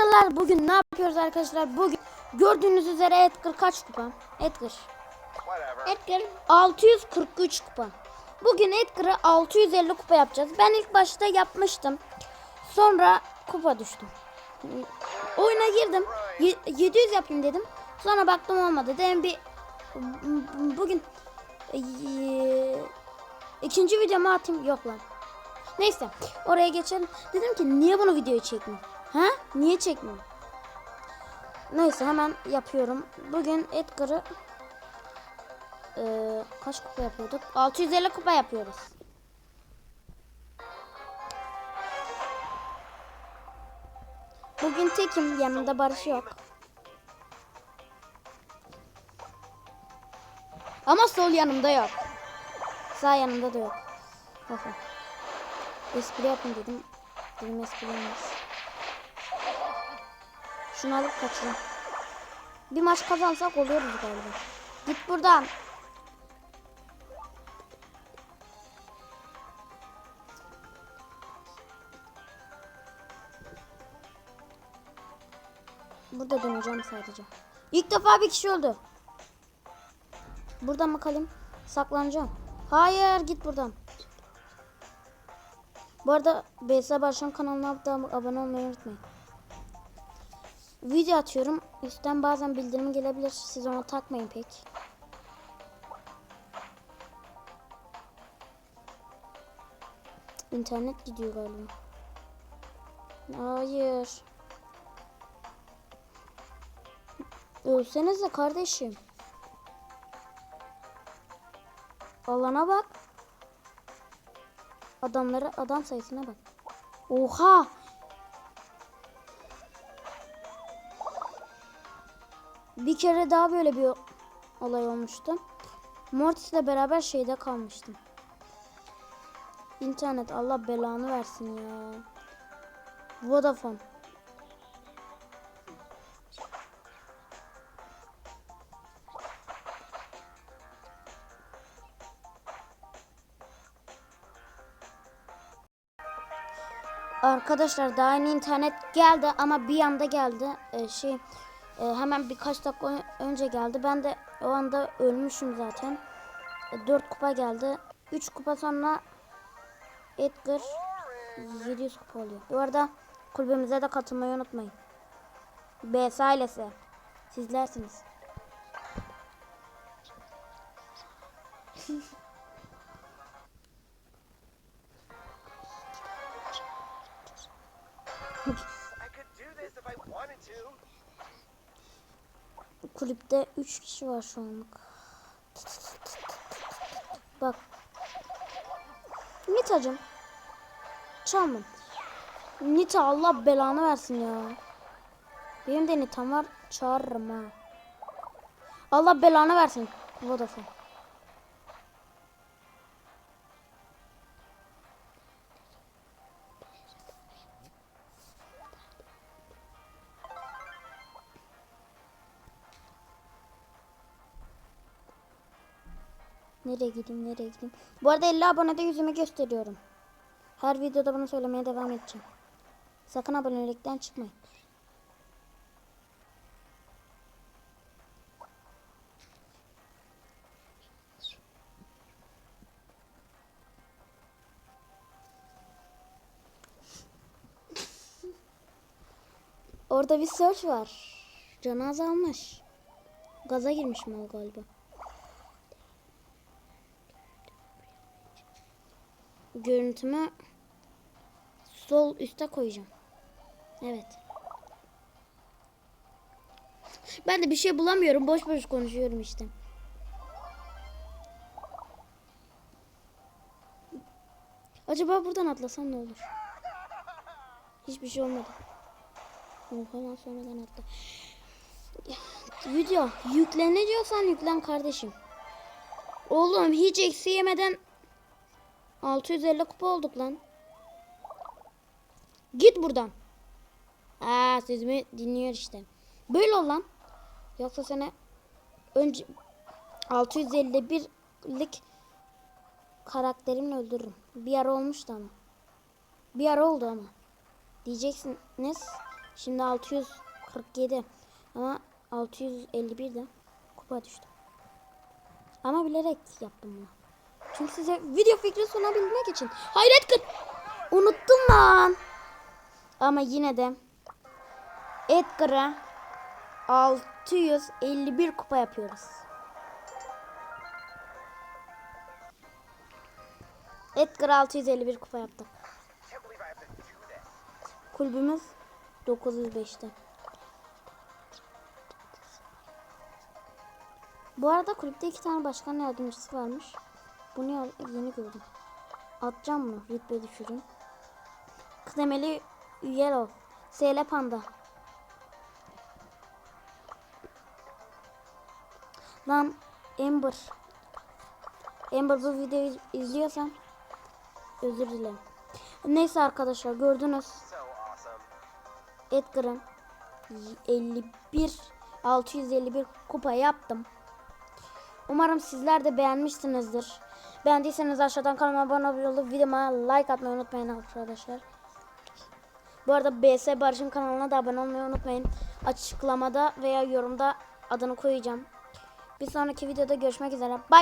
Edgar'lar bugün ne yapıyoruz arkadaşlar? Bugün gördüğünüz üzere Edgar kaç kupa? Edgar. Edgar 643 kupa. Bugün Edgar'ı 650 kupa yapacağız. Ben ilk başta yapmıştım. Sonra kupa düştüm. Oyuna girdim. Ye- 700 yapayım dedim. Sonra baktım olmadı. Dedim bir bugün eee, ikinci videomu atayım. Yok lan. Neyse oraya geçelim. Dedim ki niye bunu videoyu çekmiyorum? Ha? Niye çekmiyorum? Neyse hemen yapıyorum. Bugün Edgar'ı eee, kaç kupa yapıyorduk? 650 kupa yapıyoruz. Bugün tekim yanımda Barış yok. Ama sol yanımda yok. Sağ yanımda da yok. Espri yapın dedim. Dedim espri olmaz. Şunu alıp kaçırın. Bir maç kazansak oluyoruz galiba. Git buradan. Burada döneceğim sadece. İlk defa bir kişi öldü. Burada mı kalayım? Saklanacağım. Hayır git buradan. Bu arada BS Başkan kanalına abone olmayı unutmayın. Video atıyorum. Üstten bazen bildirim gelebilir. Siz ona takmayın pek. İnternet gidiyor galiba. Hayır. Ölsenize kardeşim. Alana bak. Adamlara adam sayısına bak. Oha! Bir kere daha böyle bir olay olmuştu. Mortis'le beraber şeyde kalmıştım. İnternet Allah belanı versin ya. Vodafone. Arkadaşlar daha yeni internet geldi ama bir anda geldi. Ee, şey e, hemen birkaç dakika önce geldi. Ben de o anda ölmüşüm zaten. 4 kupa geldi. 3 kupa sonra Edgar 700 kupa oluyor. Bu arada kulübümüze de katılmayı unutmayın. BS ailesi. Sizlersiniz. I could do this if I wanted to. Kulüpte 3 kişi var şu anlık. Bak. Nita'cım. Çalma. Nita Allah belanı versin ya. Benim de Nita'm var. Çağırırım ha. Allah belanı versin. Vodafone. Nereye gideyim nereye gideyim. Bu arada 50 abonede yüzümü gösteriyorum. Her videoda bunu söylemeye devam edeceğim. Sakın abonelikten çıkmayın. Orada bir search var. Canı azalmış. Gaza girmiş mal galiba. Görüntümü sol üste koyacağım. Evet. Ben de bir şey bulamıyorum. Boş boş konuşuyorum işte. Acaba buradan atlasam ne olur? Hiçbir şey olmadı. Oha lan sonradan atla. Video yüklene diyorsan yüklen kardeşim. Oğlum hiç eksi yemeden 650 kupa olduk lan. Git buradan. Aa sözümü dinliyor işte. Böyle ol lan. Yoksa seni önce 651'lik karakterimle öldürürüm. Bir ara olmuştu ama. Bir ara oldu ama. Diyeceksiniz Şimdi 647 ama 651 de kupa düştü. Ama bilerek yaptım bunu. Çünkü size video fikri sunabilmek için. Hayret kır. Unuttum lan. Ama yine de Edgar'a 651 kupa yapıyoruz. Edgar 651 kupa yaptı. Kulübümüz 905'te. Bu arada kulüpte iki tane başkan yardımcısı varmış. Bunu ya- yeni gördüm. Atacağım mı? Rütbe düşürün. Kıdemeli Yellow. SL Panda. Lan Amber. Amber bu videoyu izliyorsan özür dilerim. Neyse arkadaşlar gördünüz. Edgar'ın 51 651 kupa yaptım. Umarım sizler de beğenmişsinizdir. Beğendiyseniz aşağıdan kanalıma abone olup videoma like atmayı unutmayın arkadaşlar. Bu arada BS Barış'ın kanalına da abone olmayı unutmayın. Açıklamada veya yorumda adını koyacağım. Bir sonraki videoda görüşmek üzere. Bye.